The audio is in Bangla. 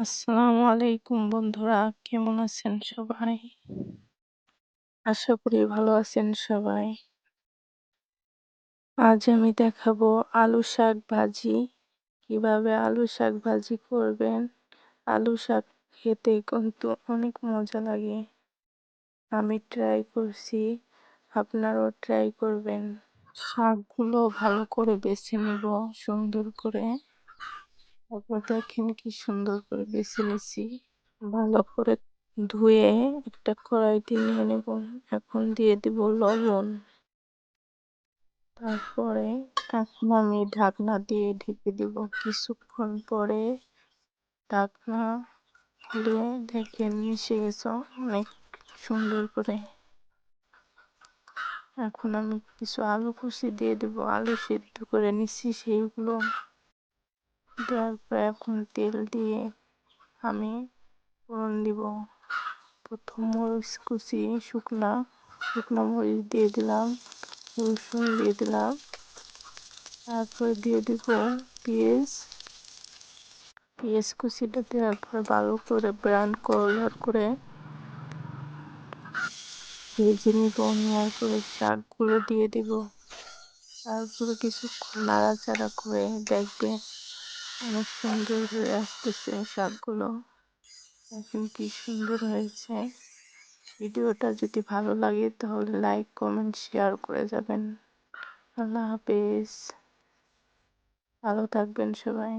আসসালামু আলাইকুম বন্ধুরা, কেমন আছেন সবাই? আশা করি ভালো আছেন সবাই। আজ আমি দেখাবো আলু শাক ভাজি। কীভাবে আলু শাক ভাজি করবেন? আলু শাক খেতে কিন্তু অনেক মজা লাগে। আমি ট্রাই করছি, আপনারাও ট্রাই করবেন। শাকগুলো ভালো করে বেছে নেব, সুন্দর করে। তারপর দেখেন কি সুন্দর করে বেছে নিছি ভালো করে ধুয়ে একটা কড়াইতে নিয়ে নেব। এখন দিয়ে দিব লবণ। তারপরে এখন আমি ঢাকনা দিয়ে ঢেকে দিব। কিছুক্ষণ পরে ঢাকনা খুলে দেখেন মিশে গেছে অনেক সুন্দর করে। এখন আমি কিছু আলু কুচি দিয়ে দেব। আলু সিদ্ধ করে নিচ্ছি সেইগুলো। তেল দিয়ে আমি ফোড়ন দিব। প্রথম মরিচ কুচি, শুকনা, শুকনো মরিচ দিয়ে দিলাম, রসুন দিয়ে দিলাম। তারপরে দিয়ে দিব পেঁয়াজ। পেঁয়াজ কুচিটা দেওয়ার পরে ভালো করে ব্রাউন কালার করে ভেজে নিব, নেওয়ার পরে শাকগুলো দিয়ে দিব। তারপরে কিছুক্ষণ নাড়াচাড়া করে দেখবে অনেক সুন্দর হয়ে আসতেছে শাকগুলো। এখন কি সুন্দর হয়েছে। ভিডিওটা যদি ভালো লাগে তাহলে লাইক, কমেন্ট, শেয়ার করে যাবেন। আল্লাহ হাফেজ। ভালো থাকবেন সবাই।